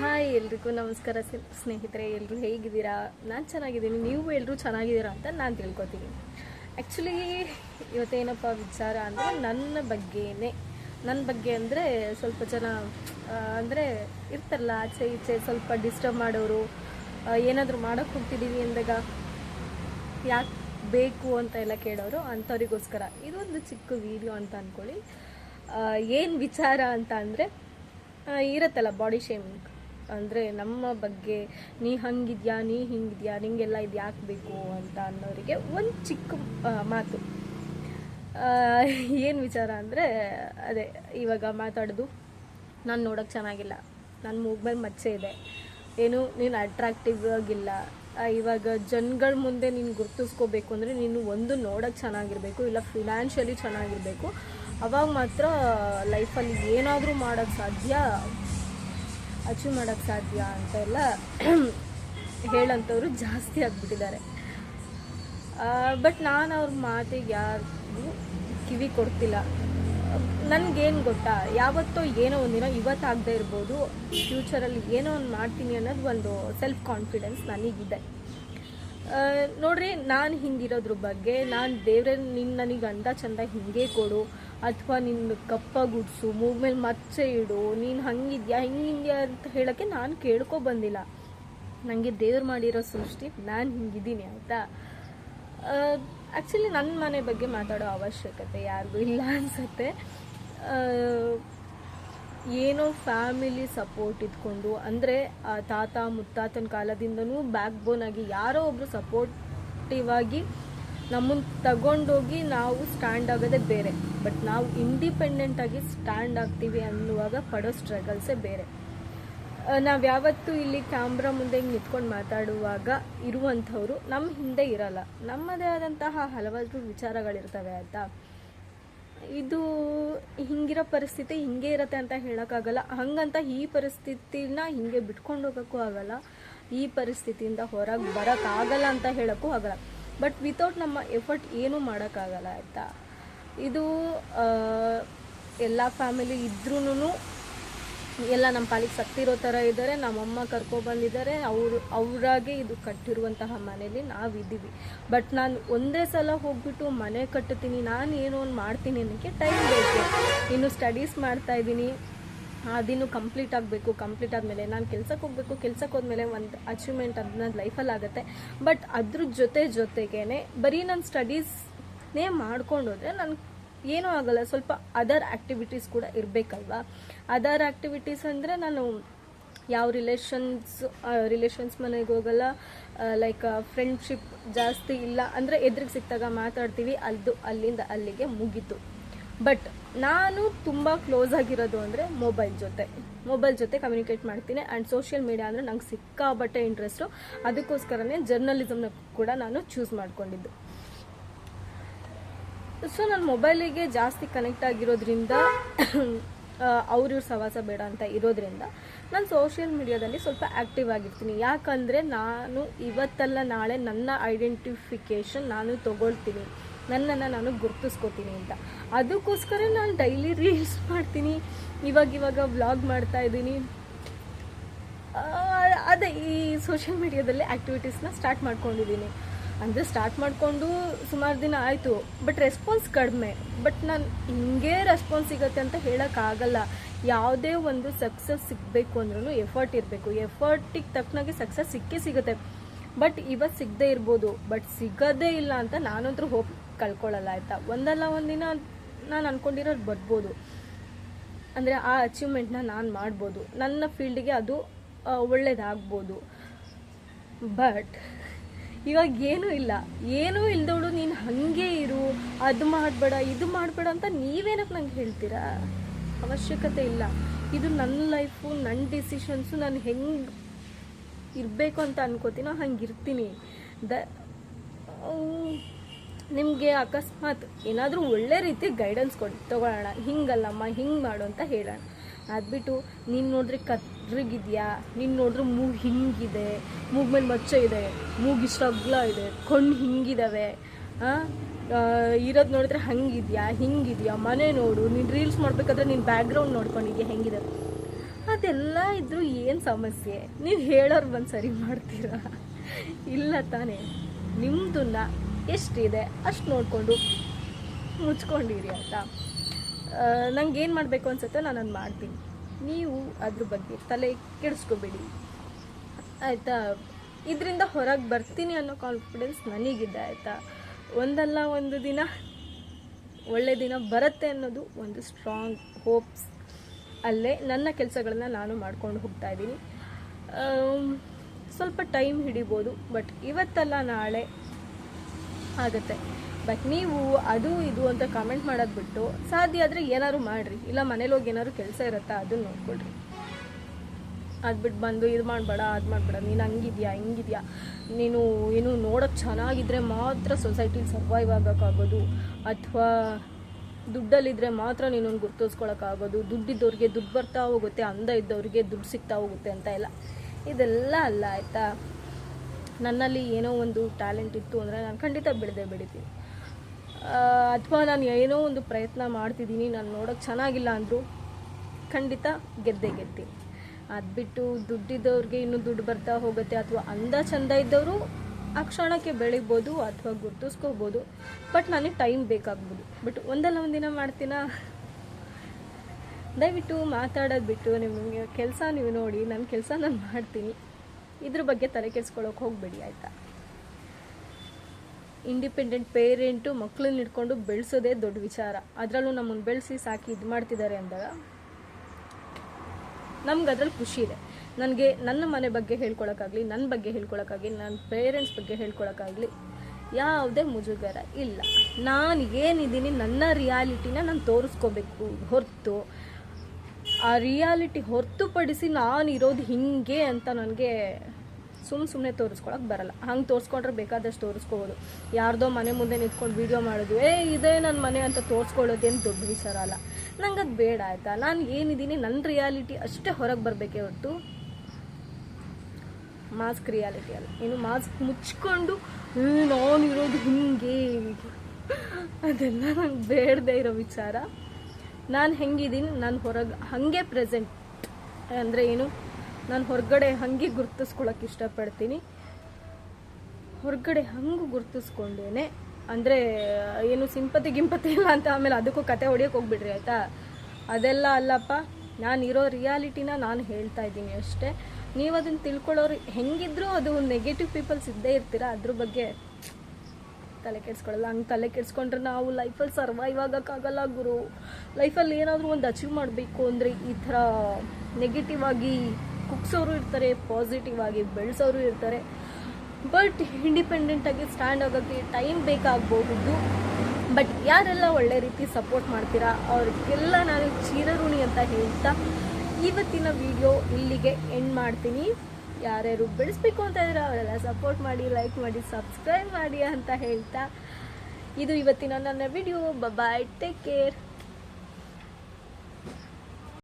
Hi ಎಲ್ರಿಗೂ ನಮಸ್ಕಾರ ಸ್ನೇಹಿತರೆ ಎಲ್ಲರೂ ಹೇಗಿದ್ದೀರಾ? ನಾನು ಚೆನ್ನಾಗಿದ್ದೀನಿ. ನೀವು ಎಲ್ಲರೂ ಚೆನ್ನಾಗಿದ್ದೀರಾ ಅಂತ ನಾನು ತಿಳ್ಕೊತೀನಿ. ಆ್ಯಕ್ಚುಲಿ ಇವತ್ತೇನಪ್ಪ ವಿಚಾರ ಅಂದರೆ ನನ್ನ ಬಗ್ಗೆನೇ. ನನ್ನ ಬಗ್ಗೆ ಅಂದರೆ ಸ್ವಲ್ಪ ಜನ ಅಂದರೆ ಇರ್ತಾರಲ್ಲ, ಆಚೆ ಈಚೆ ಸ್ವಲ್ಪ ಡಿಸ್ಟರ್ಬ್ ಮಾಡೋರು. ಏನಾದರೂ ಮಾಡೋಕ್ಕೆ ಹೋಗ್ತಿದ್ದೀವಿ ಅಂದಾಗ ಯಾಕೆ ಬೇಕು ಅಂತ ಎಲ್ಲ ಕೇಳೋರು ಅಂಥವ್ರಿಗೋಸ್ಕರ. ಇದೊಂದು ಚಿಕ್ಕ ವಿಡಿಯೋ ಅಂತ ಅಂದ್ಕೊಳ್ಳಿ ಏನು ವಿಚಾರ ಅಂತ ಅಂದರೆ ಇರುತ್ತಲ್ಲ ಬಾಡಿ ಶೇಮಿಂಗ್ ಅಂದರೆ ನಮ್ಮ ಬಗ್ಗೆ ನೀ ಹಂಗಿದ್ಯಾ, ನೀ ಹಿಂಗಿದ್ಯಾ, ನಿಂಗೆಲ್ಲ ಇದು ಯಾಕೆ ಬೇಕು ಅಂತ ಅನ್ನೋರಿಗೆ ಒಂದು ಚಿಕ್ಕ ಮಾತು. ಏನು ವಿಚಾರ ಅಂದರೆ, ಅದೇ, ಇವಾಗ ಮಾತಾಡೋದು, ನಾನು ನೋಡೋಕ್ಕೆ ಚೆನ್ನಾಗಿಲ್ಲ. ನನ್ನ ಮೂಗ್ ಮೇಲೆ ಮಚ್ಚೆ ಇದೆ. ಏನು, ನೀನು ಅಟ್ರಾಕ್ಟಿವ್ ಆಗಿಲ್ಲ. ಇವಾಗ ಜನಗಳ ಮುಂದೆ ನೀನು ಗುರ್ತಿಸ್ಕೋಬೇಕು ಅಂದರೆ ನೀನು ಒಂದು ನೋಡೋಕ್ಕೆ ಚೆನ್ನಾಗಿರಬೇಕು, ಇಲ್ಲ ಫಿನಾನ್ಷಿಯಲಿ ಚೆನ್ನಾಗಿರಬೇಕು. ಅವಾಗ ಮಾತ್ರ ಲೈಫಲ್ಲಿ ಏನಾದರೂ ಮಾಡೋಕ್ಕೆ ಸಾಧ್ಯ. ಅಚೀವ್ ಮಾಡೋಕ್ಕೆ ಸಾಧ್ಯ ಅಂತ ಎಲ್ಲ ಹೇಳೋಂಥವ್ರು ಜಾಸ್ತಿ ಆಗಿಬಿಟ್ಟಿದ್ದಾರೆ. ಬಟ್ ನಾನು ಅವ್ರ ಮಾತಿಗೆ ಯಾರಿಗೂ ಕಿವಿ ಕೊಡ್ತಿಲ್ಲ. ನನಗೇನು ಗೊತ್ತಾ? ಯಾವತ್ತೋ ಏನೋ ಒಂದಿನ ಇವತ್ತಾಗದೇ ಇರ್ಬೋದು ಫ್ಯೂಚರಲ್ಲಿ ಏನೋ ಒಂದು ಮಾಡ್ತೀನಿ ಅನ್ನೋದು ಒಂದು ಸೆಲ್ಫ್ ಕಾನ್ಫಿಡೆನ್ಸ್ ನನಗಿದೆ ನೋಡ್ರಿ, ನಾನು ಹಿಂಗಿರೋದ್ರ ಬಗ್ಗೆ, ನಾನು ದೇವ್ರೆ ನಿನ್ನ ನನಗೆ ಅಂದ ಚಂದ ಹಿಂಗೆ ಕೊಡು. ಅಥವಾ ನಿನ್ನ ಕಪ್ಪ ಗುಡ್ಸು, ಮೂಗ್ ಮೇಲೆ ಮಚ್ಚೆ ಇಡು, ನೀನು ಹಂಗಿದ್ಯಾ ಹಿಂಗಿದ್ಯಾ ಅಂತ ಹೇಳೋಕ್ಕೆ ನಾನು ಕೇಳ್ಕೊ ಬಂದಿಲ್ಲ. ನನಗೆ ದೇವ್ರು ಮಾಡಿರೋ ಸೃಷ್ಟಿ ನಾನು ಹಿಂಗಿದ್ದೀನಿ, ಆಯಿತಾ? ಆ್ಯಕ್ಚುಲಿ ನನ್ನ ಮನೆ ಬಗ್ಗೆ ಮಾತಾಡೋ ಅವಶ್ಯಕತೆ ಯಾರಿಗೂ ಇಲ್ಲ ಅನಿಸುತ್ತೆ. ಏನೋ ಫ್ಯಾಮಿಲಿ ಸಪೋರ್ಟ್ ಇದ್ಕೊಂಡು, ಅಂದರೆ ತಾತ ಮುತ್ತಾತನ ಕಾಲದಿಂದನೂ ಬ್ಯಾಕ್ ಬೋನ್ ಆಗಿ ಯಾರೋ ಒಬ್ಬರು ಸಪೋರ್ಟಿವ್ ಆಗಿ ನಮ್ಮನ್ನು ತಗೊಂಡೋಗಿ ನಾವು ಸ್ಟ್ಯಾಂಡ್ ಆಗೋದೇ ಬೇರೆ. ಬಟ್ ನಾವು ಇಂಡಿಪೆಂಡೆಂಟ್ ಆಗಿ ಸ್ಟ್ಯಾಂಡ್ ಆಗ್ತೀವಿ ಅನ್ನುವಾಗ ಪಡೋ ಸ್ಟ್ರಗಲ್ಸೇ ಬೇರೆ. ನಾವು ಯಾವತ್ತೂ ಇಲ್ಲಿ ಕ್ಯಾಮ್ರಾ ಮುಂದೆ ಹಿಂಗೆ ನಿಂತ್ಕೊಂಡು ಮಾತಾಡುವಾಗ ಇರುವಂಥವ್ರು ನಮ್ಮ ಹಿಂದೆ ಇರಲ್ಲ. ನಮ್ಮದೇ ಆದಂತಹ ಹಲವಾರು ವಿಚಾರಗಳಿರ್ತವೆ ಆಯಿತಾ? ಇದು ಹಿಂಗಿರೋ ಪರಿಸ್ಥಿತಿ ಹಿಂಗೆ ಇರತ್ತೆ ಅಂತ ಹೇಳೋಕ್ಕಾಗಲ್ಲ. ಹಂಗಂತ ಈ ಪರಿಸ್ಥಿತಿನ ಹಿಂಗೆ ಬಿಟ್ಕೊಂಡು ಹೋಗೋಕ್ಕೂ ಆಗಲ್ಲ. ಈ ಪರಿಸ್ಥಿತಿಯಿಂದ ಹೊರಗೆ ಬರೋಕ್ಕಾಗಲ್ಲ ಅಂತ ಹೇಳೋಕ್ಕೂ ಆಗಲ್ಲ. ಬಟ್ ವಿತೌಟ್ ನಮ್ಮ ಎಫರ್ಟ್ ಏನೂ ಮಾಡೋಕ್ಕಾಗಲ್ಲ, ಆಯಿತಾ? ಇದು ಎಲ್ಲ ಫ್ಯಾಮಿಲಿ ಇದ್ರೂ ಎಲ್ಲ ನಮ್ಮ ಪಾಲಿಗೆ ಸತ್ತಿರೋ ಥರ ಇದ್ದಾರೆ. ನಮ್ಮಮ್ಮ ಕರ್ಕೊಬಂದಿದ್ದಾರೆ ಅವರು, ಅವರಾಗೆ ಇದು ಕಟ್ಟಿರುವಂತಹ ಮನೇಲಿ ನಾವಿದ್ದೀವಿ ಬಟ್ ನಾನು ಒಂದೇ ಸಲ ಹೋಗ್ಬಿಟ್ಟು ಮನೆ ಕಟ್ಟುತ್ತೀನಿ, ನಾನು ಏನೋ ಒಂದು ಮಾಡ್ತೀನಿ ಅನ್ನೋಕ್ಕೆ ಟೈಮ್ ಬೇಕು. ಇನ್ನು ಸ್ಟಡೀಸ್ ಮಾಡ್ತಾ ಇದ್ದೀನಿ. ಅದಿನ್ನು ಕಂಪ್ಲೀಟ್ ಆಗಬೇಕು ಕಂಪ್ಲೀಟ್ ಆದಮೇಲೆ ನಾನು ಕೆಲ್ಸಕ್ಕೆ ಹೋಗಬೇಕು ಕೆಲ್ಸಕ್ಕೆ ಹೋದ್ಮೇಲೆ ಒಂದು ಅಚೀವ್ಮೆಂಟ್ ಅದನ್ನ ಲೈಫಲ್ಲಿ ಆಗುತ್ತೆ. ಬಟ್ ಅದ್ರ ಜೊತೆ ಜೊತೆಗೇ ಬರೀ ನನ್ನ ಸ್ಟಡೀಸ್ನೇ ಮಾಡ್ಕೊಂಡು ಹೋದರೆ ನಾನು ಏನೂ ಆಗಲ್ಲ, ಸ್ವಲ್ಪ ಅದರ್ ಆ್ಯಕ್ಟಿವಿಟೀಸ್ ಕೂಡ ಇರಬೇಕಲ್ವಾ? ಅದರ್ ಆ್ಯಕ್ಟಿವಿಟೀಸ್ ಅಂದರೆ ನಾನು ಯಾವ ರಿಲೇಷನ್ಸ್ ರಿಲೇಷನ್ಸ್ ಮನೆಗೆ ಹೋಗಲ್ಲ ಲೈಕ್ ಫ್ರೆಂಡ್ಶಿಪ್ ಜಾಸ್ತಿ ಇಲ್ಲ ಅಂದರೆ ಎದುರಿಗೆ ಸಿಕ್ಕಿದಾಗ ಮಾತಾಡ್ತೀವಿ ಅದು ಅಲ್ಲಿಂದ ಅಲ್ಲಿಗೆ ಮುಗೀತು. ಬಟ್ ನಾನು ತುಂಬ ಕ್ಲೋಸ್ ಆಗಿರೋದು ಅಂದರೆ ಮೊಬೈಲ್ ಜೊತೆ. ಮೊಬೈಲ್ ಜೊತೆ ಕಮ್ಯುನಿಕೇಟ್ ಮಾಡ್ತೀನಿ ಆ್ಯಂಡ್ ಸೋಷಿಯಲ್ ಮೀಡಿಯಾ ಅಂದರೆ ನಂಗೆ ಸಿಕ್ಕಾಬಟ್ಟೆ ಇಂಟ್ರೆಸ್ಟು ಅದಕ್ಕೋಸ್ಕರನೇ ಜರ್ನಲಿಸಮ್ನ ಕೂಡ ನಾನು ಚೂಸ್ ಮಾಡ್ಕೊಂಡಿದ್ದು. ಸೊ ನನ್ನ ಮೊಬೈಲಿಗೆ ಜಾಸ್ತಿ ಕನೆಕ್ಟ್ ಆಗಿರೋದ್ರಿಂದ ಅವ್ರ ಇವ್ರ ಸವಾಸ ಬೇಡ ಅಂತ ಇರೋದ್ರಿಂದ ನಾನು ಸೋಷಿಯಲ್ ಮೀಡಿಯಾದಲ್ಲಿ ಸ್ವಲ್ಪ ಆ್ಯಕ್ಟಿವ್ ಆಗಿರ್ತೀನಿ. ಯಾಕಂದರೆ ನಾನು ಇವತ್ತಲ್ಲ ನಾಳೆ ನನ್ನ ಐಡೆಂಟಿಫಿಕೇಷನ್ ನಾನು ತಗೊಳ್ತೀನಿ. ನನ್ನನ್ನು ನಾನು ಗುರ್ತಿಸ್ಕೋತೀನಿ ಅಂತ. ಅದಕ್ಕೋಸ್ಕರ ನಾನು ಡೈಲಿ ರೀಲ್ಸ್ ಮಾಡ್ತೀನಿ. ಇವಾಗ ಇವಾಗ ವ್ಲಾಗ್ ಮಾಡ್ತಾ ಇದ್ದೀನಿ. ಅದೇ ಈ ಸೋಷಿಯಲ್ ಮೀಡಿಯಾದಲ್ಲಿ ಆ್ಯಕ್ಟಿವಿಟೀಸ್ನ ಸ್ಟಾರ್ಟ್ ಮಾಡ್ಕೊಂಡಿದ್ದೀನಿ. ಅಂದರೆ ಸ್ಟಾರ್ಟ್ ಮಾಡಿಕೊಂಡು ಸುಮಾರು ದಿನ ಆಯಿತು. ಬಟ್ ರೆಸ್ಪಾನ್ಸ್ ಕಡಿಮೆ. ಬಟ್ ನಾನು ಹಿಂಗೆ ರೆಸ್ಪಾನ್ಸ್ ಸಿಗುತ್ತೆ ಅಂತ ಹೇಳೋಕ್ಕಾಗಲ್ಲ ಯಾವುದೇ ಒಂದು ಸಕ್ಸಸ್ ಸಿಗಬೇಕು ಅಂದ್ರೂ ಎಫರ್ಟ್ ಇರಬೇಕು. ಎಫರ್ಟಿಗೆ ತಕ್ಕನಾಗೆ ಸಕ್ಸಸ್ ಸಿಕ್ಕೇ ಸಿಗುತ್ತೆ. ಬಟ್ ಇವತ್ತು ಸಿಗದೇ ಇರ್ಬೋದು. ಬಟ್ ಸಿಗೋದೇ ಇಲ್ಲ ಅಂತ ನಾನಂತರೂ ಹೋಪ್ ಕಳ್ಕೊಳ್ಳಲ್ಲ, ಆಯಿತಾ? ಒಂದಲ್ಲ ಒಂದಿನ ನಾನು ಅಂದ್ಕೊಂಡಿರೋದು ಬರ್ಬೋದು. ಅಂದರೆ ಆ ಅಚೀವ್ಮೆಂಟ್ನ ನಾನು ಮಾಡ್ಬೋದು. ನನ್ನ ಫೀಲ್ಡಿಗೆ ಅದು ಒಳ್ಳೇದಾಗ್ಬೋದು. ಬಟ್ ಇವಾಗ ಏನೂ ಇಲ್ಲ. ಏನೂ ಇಲ್ದವಳು ನೀನು ಹಾಗೆ ಇರು. ಅದು ಮಾಡಬೇಡ, ಇದು ಮಾಡಬೇಡ ಅಂತ ನೀವೇನಕ್ಕೆ ನಂಗೆ ಹೇಳ್ತೀರಾ? ಅವಶ್ಯಕತೆ ಇಲ್ಲ. ಇದು ನನ್ನ ಲೈಫು ನನ್ನ ಡಿಸಿಷನ್ಸು ನಾನು ಹೆಂಗೆ ಇರಬೇಕು ಅಂತ ಅನ್ಕೋತೀನೋ ಹಂಗೆ ಇರ್ತೀನಿ ದ ನಿಮಗೆ ಅಕಸ್ಮಾತ್ ಏನಾದರೂ ಒಳ್ಳೆ ರೀತಿ ಗೈಡೆನ್ಸ್ ಕೊಡಿ, ತೊಗೊಳ್ಳೋಣ, ಹಿಂಗಲ್ಲಮ್ಮ, ಹಿಂಗೆ ಮಾಡು ಅಂತ ಹೇಳೋಣ. ಅದ್ಬಿಟ್ಟು ನೀನು ನೋಡಿದ್ರೆ ಕತ್ರಿಗಿದೆಯಾ ನೀನು ನೋಡಿದ್ರೆ ಮೂಗು ಹಿಂಗಿದೆ, ಮೂಗ್ ಮೇಲೆ ಮಚ್ಚೆ ಇದೆ ಮೂಗು ಸ್ಟ್ರಗ್ಲ ಇದೆ, ಕಣ್ಣು ಹಿಂಗಿದಾವೆ ಇರೋದು ನೋಡಿದ್ರೆ ಹಂಗಿದೆಯಾ, ಹಿಂಗಿದೆಯಾ? ಮನೆ ನೋಡು, ನೀನು ರೀಲ್ಸ್ ಮಾಡಬೇಕಾದ್ರೆ ನೀನು ಬ್ಯಾಕ್ಗ್ರೌಂಡ್ ನೋಡ್ಕೊಂಡಿದ್ಯಾ ಹೆಂಗಿದೆ. ಅದೆಲ್ಲ ಇದ್ರೂ ಏನು ಸಮಸ್ಯೆ? ನೀವು ಹೇಳೋರು ಬಂದು ಸರಿ ಮಾಡ್ತೀರಾ? ಇಲ್ಲ ತಾನೇ. ನಿಮ್ಮದನ್ನ ಎಷ್ಟಿದೆ ಅಷ್ಟು ನೋಡಿಕೊಂಡು ಮುಚ್ಕೊಂಡಿರಿ ಆಯಿತಾ? ನಂಗೆ ಏನು ಮಾಡಬೇಕು ಅನ್ಸುತ್ತೆ ನಾನು ಅದು ಮಾಡ್ತೀನಿ. ನೀವು ಅದ್ರ ಬಗ್ಗೆ ತಲೆ ಕೆಡಿಸ್ಕೋಬೇಡಿ. ಆಯಿತಾ? ಇದರಿಂದ ಹೊರಗೆ ಬರ್ತೀನಿ ಅನ್ನೋ ಕಾನ್ಫಿಡೆನ್ಸ್ ನನಗಿದೆ ಆಯಿತಾ? ಒಂದಲ್ಲ ಒಂದು ದಿನ ಒಳ್ಳೆ ದಿನ ಬರುತ್ತೆ ಅನ್ನೋದು ಒಂದು ಸ್ಟ್ರಾಂಗ್ ಹೋಪ್ಸ್ ಅಲ್ಲೇ ನನ್ನ ಕೆಲಸಗಳನ್ನ ನಾನು ಮಾಡ್ಕೊಂಡು ಹೋಗ್ತಾ ಇದ್ದೀನಿ. ಸ್ವಲ್ಪ ಟೈಮ್ ಹಿಡಿಬೋದು ಬಟ್ ಇವತ್ತಲ್ಲ ನಾಳೆ ಆಗುತ್ತೆ. ಬಟ್ ನೀವು ಅದು ಇದು ಅಂತ ಕಮೆಂಟ್ ಮಾಡೋದು ಬಿಟ್ಟು ಸಾಧ್ಯ ಆದರೆ ಏನಾದ್ರು ಮಾಡಿರಿ. ಇಲ್ಲ ಮನೇಲಿ ಹೋಗಿ ಏನಾದ್ರು ಕೆಲಸ ಇರುತ್ತಾ ಅದನ್ನ ನೋಡ್ಕೊಳ್ರಿ. ಅದು ಬಿಟ್ಟು ಬಂದು ಇದು ಮಾಡಬೇಡ, ಅದು ಮಾಡಬೇಡ. ನೀನು ಹಂಗಿದ್ಯಾ, ಹಿಂಗಿದ್ಯಾ? ನೀನು ಏನು ನೋಡೋಕ್ಕೆ ಚೆನ್ನಾಗಿದ್ರೆ ಮಾತ್ರ ಸೊಸೈಟಿಲಿ ಸರ್ವೈವ್ ಆಗೋಕ್ಕಾಗೋದು. ಅಥವಾ ದುಡ್ಡಲ್ಲಿದ್ದರೆ ಮಾತ್ರ ನೀನೊಂದು ಗುರ್ತಿಸ್ಕೊಳಕ್ಕಾಗೋದು ದುಡ್ಡಿದ್ದವ್ರಿಗೆ ದುಡ್ಡು ಬರ್ತಾ ಹೋಗುತ್ತೆ, ಅಂದ ಇದ್ದವ್ರಿಗೆ ದುಡ್ಡು ಸಿಗ್ತಾ ಹೋಗುತ್ತೆ ಅಂತ ಇಲ್ಲ. ಇದೆಲ್ಲ ಅಲ್ಲ ಆಯಿತಾ? ನನ್ನಲ್ಲಿ ಏನೋ ಒಂದು ಟ್ಯಾಲೆಂಟ್ ಇತ್ತು ಅಂದರೆ ನಾನು ಖಂಡಿತ ಬೆಳೆದೇ ಬೆಳಿತೀನಿ ಅಥವಾ ನಾನು ಏನೋ ಒಂದು ಪ್ರಯತ್ನ ಮಾಡ್ತಿದ್ದೀನಿ, ನಾನು ನೋಡೋಕ್ಕೆ ಚೆನ್ನಾಗಿಲ್ಲ ಅಂದರೂ ಖಂಡಿತ ಗೆದ್ದೇ ಗೆದ್ತೀನಿ. ಅದು ಬಿಟ್ಟು ದುಡ್ಡಿದ್ದವ್ರಿಗೆ ಇನ್ನೂ ದುಡ್ಡು ಬರ್ತಾ ಹೋಗುತ್ತೆ ಅಥವಾ ಅಂದ ಚಂದ ಇದ್ದವರು ಆ ಕ್ಷಣಕ್ಕೆ ಬೆಳಿಬೋದು ಅಥವಾ ಗುರ್ತಿಸ್ಕೋಬೋದು, ಬಟ್ ನನಗೆ ಟೈಮ್ ಬೇಕಾಗ್ಬೋದು. ಬಟ್ ಒಂದಲ್ಲ ಒಂದಿನ ಮಾಡ್ತೀನ? ದಯವಿಟ್ಟು ಮಾತಾಡೋದು ಬಿಟ್ಟು ನಿಮಗೆ ಕೆಲಸ ನೀವು ನೋಡಿ ನನ್ನ ಕೆಲಸ ನಾನು ಮಾಡ್ತೀನಿ. ಇದ್ರ ಬಗ್ಗೆ ತಲೆ ಕೆಡ್ಸ್ಕೊಳಕ್ ಹೋಗಬೇಡಿ, ಆಯಿತಾ? ಇಂಡಿಪೆಂಡೆಂಟ್ ಪೇರೆಂಟು ಮಕ್ಕಳನ್ನ ಇಟ್ಕೊಂಡು ಬೆಳೆಸೋದೇ ದೊಡ್ಡ ವಿಚಾರ. ಅದರಲ್ಲೂ ನಮ್ಮನ್ನು ಬೆಳೆಸಿ ಸಾಕಿ ಇದು ಮಾಡ್ತಿದ್ದಾರೆ ಅಂದಾಗ ನಮ್ಗೆ ಅದ್ರಲ್ಲಿ ಖುಷಿ ಇದೆ. ನನಗೆ ನನ್ನ ಮನೆ ಬಗ್ಗೆ ಹೇಳ್ಕೊಳಕ್ಕಾಗಲಿ ನನ್ನ ಬಗ್ಗೆ ಹೇಳ್ಕೊಳಕ್ಕಾಗಲಿ ನನ್ನ ಪೇರೆಂಟ್ಸ್ ಬಗ್ಗೆ ಹೇಳ್ಕೊಳಕ್ಕಾಗಲಿ ಯಾವುದೇ ಮುಜುಗರ ಇಲ್ಲ. ನಾನು ಏನಿದ್ದೀನಿ ನನ್ನ ರಿಯಾಲಿಟಿನ ನಾನು ತೋರಿಸ್ಕೋಬೇಕು ಹೊರತು. ಆ ರಿಯಾಲಿಟಿ ಹೊರತುಪಡಿಸಿ ನಾನು ಇರೋದು ಹಿಂಗೆ ಅಂತ ನನಗೆ ಸುಮ್ಮ ಸುಮ್ಮನೆ ತೋರಿಸ್ಕೊಳಕ್ಕೆ ಬರಲ್ಲ. ಹಂಗೆ ತೋರಿಸ್ಕೊಂಡ್ರೆ ಬೇಕಾದಷ್ಟು ತೋರಿಸ್ಕೋಬೋದು. ಯಾರ್ದೋ ಮನೆ ಮುಂದೆ ನಿಂತ್ಕೊಂಡು ವೀಡಿಯೋ ಮಾಡೋದು ಏ ಇದೇ ನನ್ನ ಮನೆ ಅಂತ ತೋರಿಸ್ಕೊಳ್ಳೋದೇನು ದೊಡ್ಡ ವಿಚಾರ ಅಲ್ಲ. ನಂಗೆ ಅದು ಬೇಡ ಆಯಿತಾ? ನಾನು ಏನಿದ್ದೀನಿ ನನ್ನ ರಿಯಾಲಿಟಿ ಅಷ್ಟೇ ಹೊರಗೆ ಬರಬೇಕೇ ಹೊರತು ಮಾಸ್ಕ್ ರಿಯಾಲಿಟಿ ಅಲ್ಲ. ಏನು ಮಾಸ್ಕ್ ಮುಚ್ಕೊಂಡು "ಏ, ನಾನು ಇರೋದು ಹಿಂಗೆ. ಅದೆಲ್ಲ ನಂಗೆ ಬೇಡದೇ ಇರೋ ವಿಚಾರ. ನಾನು ಹೆಂಗಿದ್ದೀನಿ ನಾನು ಹೊರಗೆ ಹಾಗೆ ಪ್ರೆಸೆಂಟ್ ಅಂದರೆ ಏನು? ನಾನು ಹೊರಗಡೆ ಹಾಗೆ ಗುರ್ತಿಸ್ಕೊಳಕ್ಕೆ ಇಷ್ಟಪಡ್ತೀನಿ. ಹೊರಗಡೆ ಹಂಗೆ ಗುರ್ತಿಸ್ಕೊಂಡೇನೆ ಅಂದರೆ, ಏನು ಸಿಂಪತಿ ಗಿಂಪತಿ ಇಲ್ಲ ಅಂತ ಆಮೇಲೆ ಅದಕ್ಕೂ ಕತೆ ಹೊಡಿಯೋಕೆ ಹೋಗ್ಬಿಡ್ರಿ, ಆಯಿತಾ? ಅದೆಲ್ಲ ಅಲ್ಲಪ್ಪ, ನಾನು ಇರೋ ರಿಯಾಲಿಟಿನ ನಾನು ಹೇಳ್ತಾ ಇದ್ದೀನಿ ಅಷ್ಟೇ. ನೀವು ಅದನ್ನು ತಿಳ್ಕೊಳ್ಳೋರು ಹೆಂಗಿದ್ರೂ ಅದು ನೆಗೆಟಿವ್ ಪೀಪಲ್ಸ್ ಇದ್ದೇ ಇರ್ತೀರ? ಅದ್ರ ಬಗ್ಗೆ ತಲೆ ಕೆಡ್ಸ್ಕೊಳ್ಳಲ್ಲ, ಹಂಗೆ ತಲೆ ಕೆಡ್ಸ್ಕೊಂಡ್ರೆ ನಾವು ಲೈಫಲ್ಲಿ ಸರ್ವೈವ್ ಆಗೋಕ್ಕಾಗಲ್ಲ ಗುರು. ಲೈಫಲ್ಲಿ ಏನಾದರೂ ಒಂದು ಅಚೀವ್ ಮಾಡಬೇಕು ಅಂದರೆ ಈ ಥರ ನೆಗೆಟಿವ್ ಆಗಿ ಕುಗ್ಸೋರು ಇರ್ತಾರೆ ಪಾಸಿಟಿವ್ ಆಗಿ ಬೆಳೆಸೋರು ಇರ್ತಾರೆ. ಬಟ್ ಇಂಡಿಪೆಂಡೆಂಟಾಗಿ ಸ್ಟ್ಯಾಂಡ್ ಆಗೋಕ್ಕೆ ಟೈಮ್ ಬೇಕಾಗಬಹುದು. ಬಟ್ ಯಾರೆಲ್ಲ ಒಳ್ಳೆ ರೀತಿ ಸಪೋರ್ಟ್ ಮಾಡ್ತೀರಾ, ಅವ್ರಿಗೆಲ್ಲ ನಾನು ಚಿರಋಣಿ ಅಂತ ಹೇಳ್ತಾ, ಇವತ್ತಿನ ವಿಡಿಯೋ ಇಲ್ಲಿಗೆ ಎಂಡ್ ಮಾಡ್ತೀನಿ. ಯಾರ್ಯಾರು ಬೆಳೆಸ್ಬೇಕು ಅಂತ ಇದ್ರೆ ಅವರೆಲ್ಲ ಸಪೋರ್ಟ್ ಮಾಡಿ ಲೈಕ್ ಮಾಡಿ ಸಬ್ಸ್ಕ್ರೈಬ್ ಮಾಡಿ ಅಂತ ಹೇಳ್ತಾ ಇದು ಇವತ್ತಿನ ನನ್ನ ವಿಡಿಯೋ ಬಾಯ್ ಟೇಕ್ ಕೇರ್